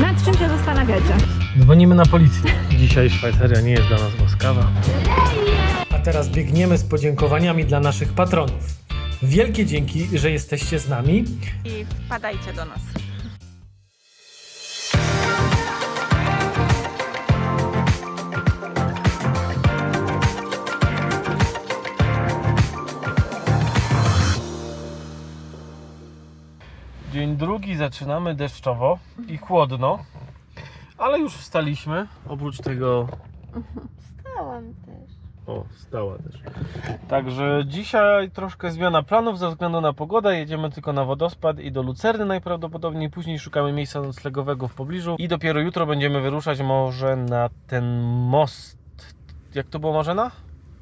Nad czym się zastanawiacie? Dzwonimy na policję. Dzisiaj Szwajcaria nie jest dla nas łaskawa. A teraz biegniemy z podziękowaniami dla naszych patronów. Wielkie dzięki, że jesteście z nami. I wpadajcie do nas. Dzień drugi zaczynamy deszczowo i chłodno, ale już wstaliśmy. Oprócz tego. Stałam też. O, stała też. Także dzisiaj troszkę zmiana planów ze względu na pogodę. Jedziemy tylko na wodospad i do Lucerny najprawdopodobniej. Później szukamy miejsca noclegowego w pobliżu i dopiero jutro będziemy wyruszać może na ten most. Jak to było Marzena?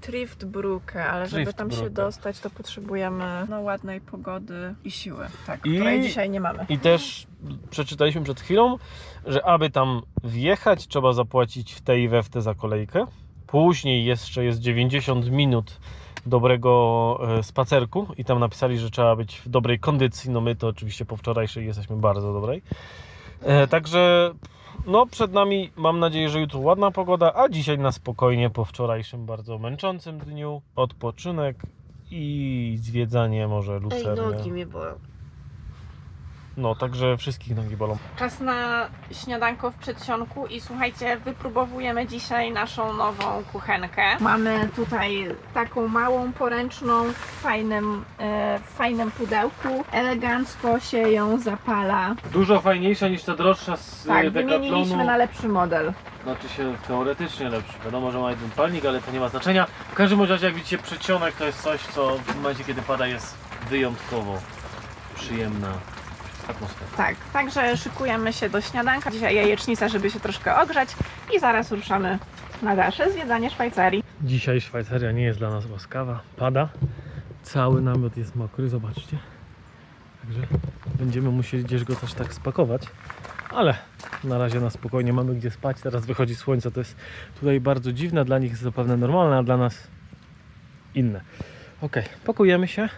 Triftbrücke, ale żeby tam się dostać, to potrzebujemy no, ładnej pogody i siły, tak, I- której dzisiaj nie mamy. I też przeczytaliśmy przed chwilą, że aby tam wjechać, trzeba zapłacić w tej i we w te za kolejkę. Później jeszcze jest 90 minut dobrego e, spacerku i tam napisali, że trzeba być w dobrej kondycji. No my to oczywiście po wczorajszej jesteśmy bardzo dobrej. E, także no przed nami mam nadzieję, że jutro ładna pogoda, a dzisiaj na spokojnie po wczorajszym bardzo męczącym dniu odpoczynek i zwiedzanie może Ej, Lucerny. nogi mnie bolą. No, także wszystkich nogi bolą. Czas na śniadanko w przedsionku i słuchajcie, wypróbowujemy dzisiaj naszą nową kuchenkę. Mamy tutaj taką małą, poręczną, w fajnym, e, w fajnym pudełku. Elegancko się ją zapala. Dużo fajniejsza niż ta droższa z Tak, tak, wymieniliśmy na lepszy model. Znaczy się teoretycznie lepszy. Wiadomo, że ma jeden palnik, ale to nie ma znaczenia. W każdym razie, jak widzicie, przedsionek to jest coś, co w momencie, kiedy pada, jest wyjątkowo przyjemna atmosfera. Tak, także szykujemy się do śniadanka. Dzisiaj jajecznica, żeby się troszkę ogrzać i zaraz ruszamy na dalsze zwiedzanie Szwajcarii. Dzisiaj Szwajcaria nie jest dla nas łaskawa. Pada. Cały namiot jest mokry, zobaczcie. Także będziemy musieli gdzieś go też tak spakować. Ale na razie na spokojnie mamy gdzie spać. Teraz wychodzi słońce, to jest tutaj bardzo dziwne. Dla nich zapewne normalne, a dla nas inne. Ok, pakujemy się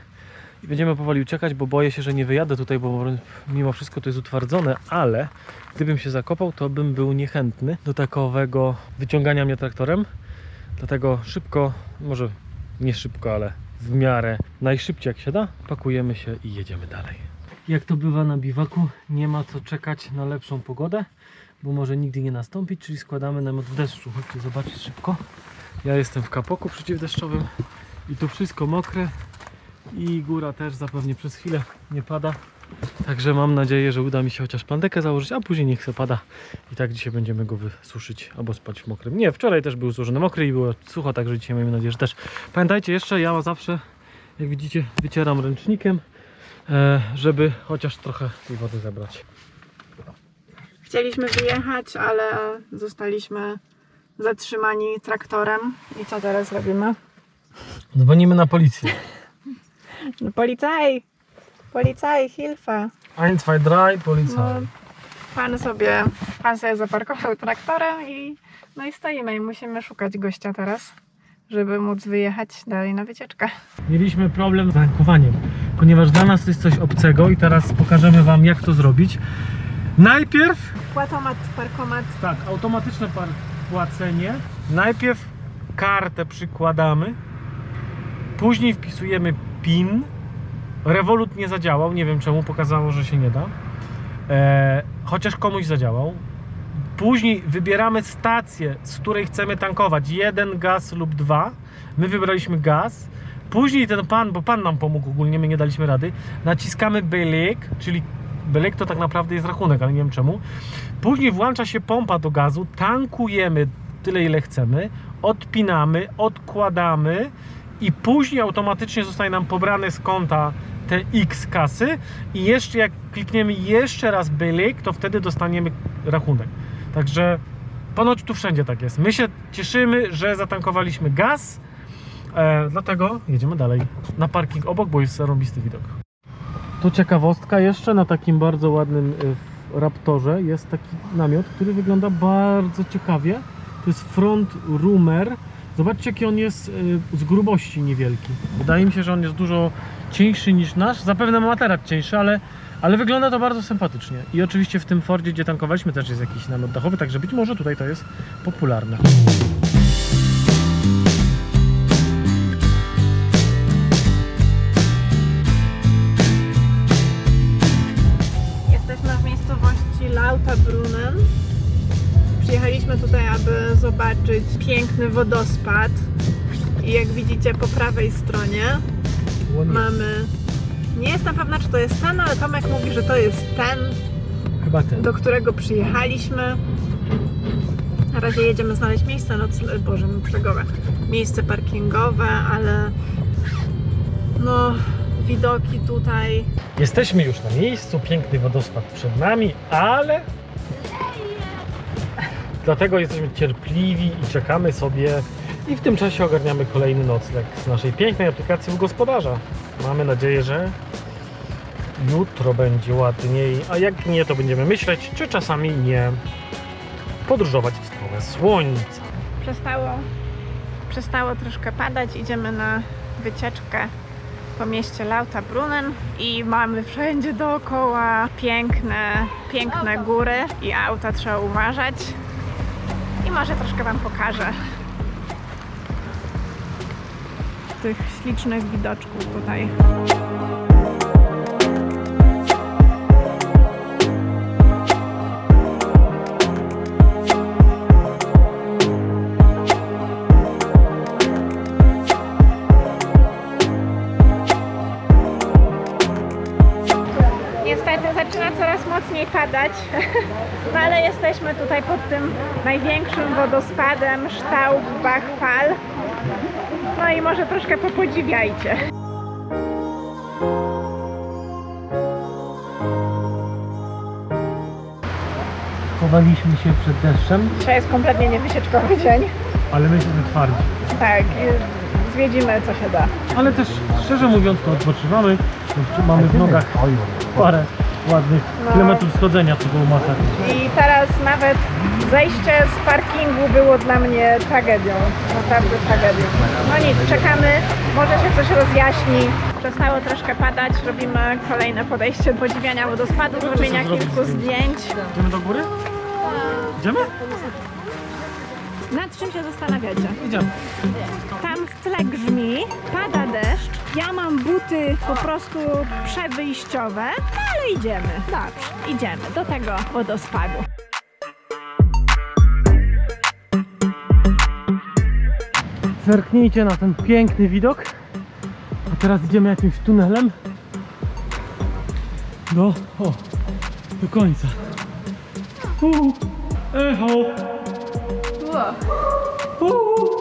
i będziemy powoli uciekać, bo boję się, że nie wyjadę tutaj, bo mimo wszystko to jest utwardzone, ale gdybym się zakopał, to bym był niechętny do takowego wyciągania mnie traktorem. Dlatego szybko, może nie szybko, ale w miarę najszybciej jak się da, pakujemy się i jedziemy dalej. Jak to bywa na biwaku, nie ma co czekać na lepszą pogodę, bo może nigdy nie nastąpić, czyli składamy namiot w deszczu. Chodźcie zobaczyć szybko. Ja jestem w kapoku przeciwdeszczowym i tu wszystko mokre i góra też zapewnie przez chwilę nie pada. Także mam nadzieję, że uda mi się chociaż plandekę założyć, a później niech se pada. I tak dzisiaj będziemy go wysuszyć albo spać w mokrym. Nie, wczoraj też był złożony mokry i było sucho, także dzisiaj mamy nadzieję, że też. Pamiętajcie jeszcze, ja zawsze, jak widzicie, wycieram ręcznikiem, e, żeby chociaż trochę tej wody zebrać. Chcieliśmy wyjechać, ale zostaliśmy zatrzymani traktorem. I co teraz robimy? Dzwonimy na policję. Policaj! Policaj, Hilfe! 1, 2, 3, policja. No, pan sobie, pan sobie zaparkował traktorem i no i stoimy i musimy szukać gościa teraz, żeby móc wyjechać dalej na wycieczkę. Mieliśmy problem z tankowaniem, ponieważ dla nas to jest coś obcego i teraz pokażemy Wam jak to zrobić. Najpierw Płatomat, parkomat. Tak, automatyczne par- płacenie. Najpierw kartę przykładamy, później wpisujemy PIN. Revolut nie zadziałał, nie wiem czemu, pokazało, że się nie da. E, chociaż komuś zadziałał. Później wybieramy stację, z której chcemy tankować. Jeden gaz lub dwa. My wybraliśmy gaz. Później ten pan, bo pan nam pomógł ogólnie, my nie daliśmy rady. Naciskamy belik, czyli belik to tak naprawdę jest rachunek, ale nie wiem czemu. Później włącza się pompa do gazu, tankujemy tyle ile chcemy, odpinamy, odkładamy i później automatycznie zostaje nam pobrane z konta te X kasy i jeszcze jak klikniemy jeszcze raz bylik, to wtedy dostaniemy rachunek. Także ponoć tu wszędzie tak jest. My się cieszymy, że zatankowaliśmy gaz, e, dlatego jedziemy dalej na parking obok, bo jest zarąbisty widok. Tu ciekawostka jeszcze na takim bardzo ładnym y, Raptorze jest taki namiot, który wygląda bardzo ciekawie. To jest front roomer. Zobaczcie jaki on jest y, z grubości niewielki. Wydaje mi się, że on jest dużo cieńszy niż nasz. Zapewne ma materac cieńszy, ale, Ale wygląda to bardzo sympatycznie. I oczywiście w tym Fordzie, gdzie tankowaliśmy, też jest jakiś namiot dachowy, także być może tutaj to jest popularne. Zobaczyć piękny wodospad. I jak widzicie po prawej stronie mamy... Nie jestem pewna, czy to jest ten, ale Tomek mówi, że to jest ten, Chyba ten. do którego przyjechaliśmy. Na razie jedziemy znaleźć miejsce nocle... Boże, noclegowe. Miejsce parkingowe, ale no widoki tutaj Jesteśmy już na miejscu, piękny wodospad przed nami, ale dlatego jesteśmy cierpliwi i czekamy sobie i w tym czasie ogarniamy kolejny nocleg z naszej pięknej aplikacji u gospodarza. Mamy nadzieję, że jutro będzie ładniej, a jak nie, to będziemy myśleć, czy czasami nie podróżować w stronę słońca. przestało, przestało troszkę padać. Idziemy na wycieczkę po mieście Lauterbrunnen i mamy wszędzie dookoła piękne, piękne góry i auta trzeba uważać. Może troszkę Wam pokażę tych ślicznych widoczków tutaj. Mocniej padać, no ale jesteśmy tutaj pod tym największym wodospadem Staubbachfall. No i może troszkę popodziwiajcie. Chowaliśmy się przed deszczem, Dzisiaj jest kompletnie niewysieczkowy dzień. ale my jesteśmy twardzi. Tak, zwiedzimy co się da. Ale też szczerze mówiąc to odpoczywamy, mamy w nogach parę ładnych No. kilometrów schodzenia, co było masakra. I teraz nawet zejście z parkingu było dla mnie tragedią. Naprawdę tragedią. No nic, czekamy. Może się coś rozjaśni. Przestało troszkę padać. Robimy kolejne podejście podziwiania wodospadu, zrobienia zrobić kilku zdjęć. zdjęć. Idziemy do góry? Idziemy? Nad czym się zastanawiacie? Idziemy. Tam w tle grzmi, pada deszcz. Ja mam buty po prostu przewyjściowe, no ale idziemy. Dobrze, idziemy do tego wodospadu. Zerknijcie na ten piękny widok. A teraz idziemy jakimś tunelem do, o, do końca. Uhu. Echo. Uhu.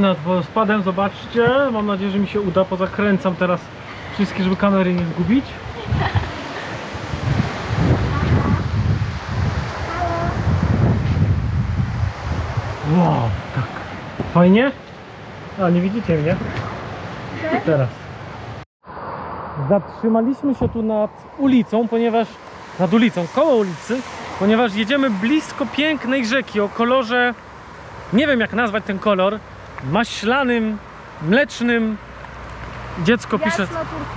Nad wodospadem, zobaczcie. Mam nadzieję, że mi się uda. Pozakręcam teraz wszystkie, żeby kamery nie zgubić. Wow, tak. Fajnie? A, nie widzicie mnie? I teraz. Zatrzymaliśmy się tu nad ulicą, ponieważ nad ulicą, koło ulicy, ponieważ jedziemy blisko pięknej rzeki o kolorze nie wiem jak nazwać ten kolor, maślanym, mlecznym. Dziecko pisze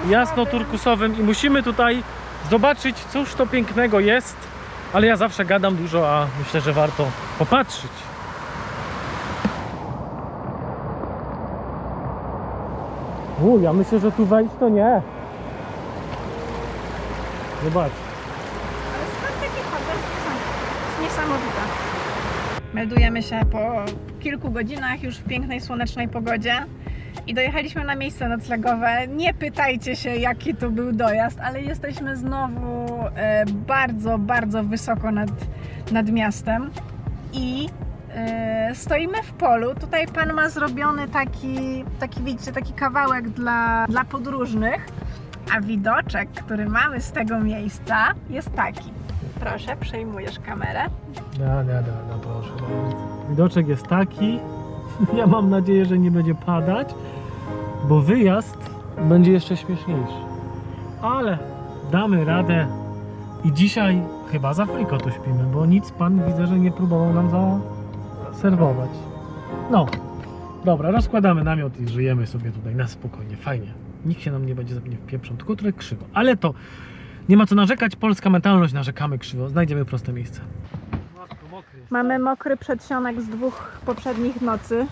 jasno turkusowym i musimy tutaj zobaczyć, cóż to pięknego jest. Ale ja zawsze gadam dużo, a myślę, że warto popatrzeć. U, ja myślę, że tu wejść to nie. Zobacz. Ale skąd takie hotel są niesamowite. Meldujemy się po kilku godzinach już w pięknej, słonecznej pogodzie i dojechaliśmy na miejsce noclegowe. Nie pytajcie się, jaki to był dojazd, ale jesteśmy znowu e, bardzo, bardzo wysoko nad, nad miastem i e, stoimy w polu. Tutaj pan ma zrobiony taki, taki widzicie, taki kawałek dla, dla podróżnych, a widoczek, który mamy z tego miejsca jest taki. Proszę, przejmujesz kamerę. Da, da, da, da, proszę. Widoczek jest taki. Ja mam nadzieję, że nie będzie padać, bo wyjazd będzie jeszcze śmieszniejszy. Ale damy radę. I dzisiaj chyba z Afryko tu śpimy, bo nic pan widzę, że nie próbował nam zaserwować. No, dobra, rozkładamy namiot i żyjemy sobie tutaj na spokojnie, fajnie. Nikt się nam nie będzie za mnie wpieprzał, tylko trochę krzywo. Ale to nie ma co narzekać, polska mentalność, narzekamy krzywo. Znajdziemy proste miejsce. Mamy mokry przedsionek z dwóch poprzednich nocy.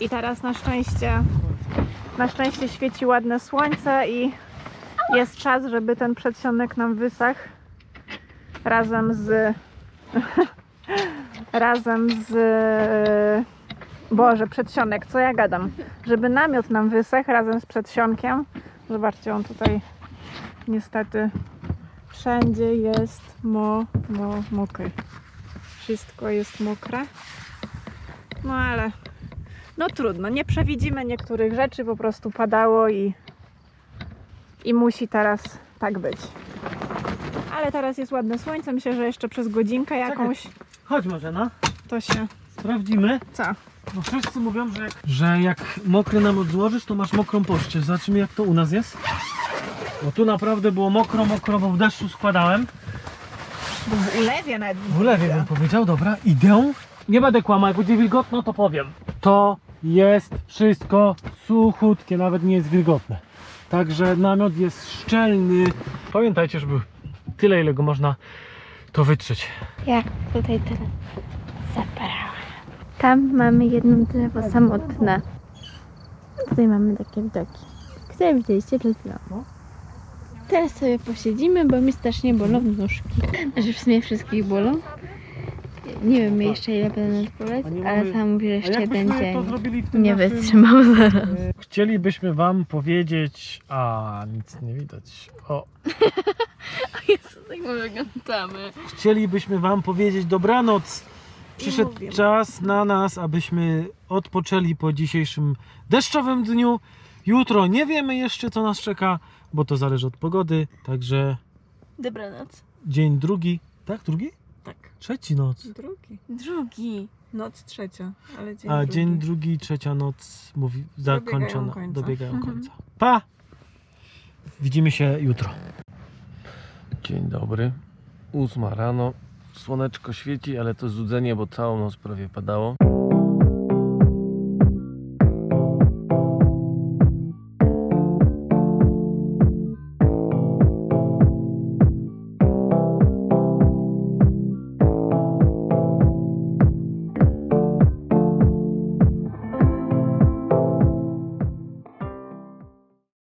I teraz na szczęście, na szczęście świeci ładne słońce i jest czas, żeby ten przedsionek nam wysachł razem z razem z Boże, przedsionek, co ja gadam? Żeby namiot nam wysechł razem z przedsionkiem. Zobaczcie, on tutaj niestety wszędzie jest mo, mo, mokry. Wszystko jest mokre. No ale no trudno, nie przewidzimy niektórych rzeczy, po prostu padało i i musi teraz tak być. Ale teraz jest ładne słońce, myślę, że jeszcze przez godzinkę jakąś Chodź Marzena, to się... sprawdzimy. Co? Bo wszyscy mówią, że jak, że jak mokry nam odłożysz, to masz mokrą pościel. Zobaczymy jak to u nas jest. Bo tu naprawdę było mokro, mokro, bo w deszczu składałem. Bo w ulewie nawet W ulewie bym powiedział, dobra, idę. Nie będę kłamał, jak będzie wilgotno, to powiem. To jest wszystko suchutkie, nawet nie jest wilgotne. Także namiot jest szczelny. Pamiętajcie, żeby tyle, ile go można to wytrzeć. Ja tutaj teraz zaparałam. Tam mamy jedno drzewo samotne. Tutaj mamy takie widoki, które widzieliście przed chwilą. Teraz sobie posiedzimy, bo mi strasznie bolą nóżki. Znaczy w sumie wszystkich bolą. Nie wiem jeszcze ile będę boleć, ale sam mówi, że jeszcze jeden dzień nie wytrzymał zaraz. Chcielibyśmy Wam powiedzieć, a nic nie widać. O, Jezu, tak my wyglądamy. chcielibyśmy Wam powiedzieć dobranoc. Przyszedł czas na nas, abyśmy odpoczęli po dzisiejszym deszczowym dniu. Jutro nie wiemy jeszcze, co nas czeka, bo to zależy od pogody. Także Dobranoc. dzień drugi, tak? Drugi? Tak. Trzeci noc. Drugi. Drugi. Noc trzecia, ale dzień A drugi. dzień drugi, trzecia noc mówi zakończona. końca. Dobiegają Mhm. końca. Pa! Widzimy się jutro. Dzień dobry. Ósma rano. Słoneczko świeci, ale to złudzenie, bo całą noc prawie padało.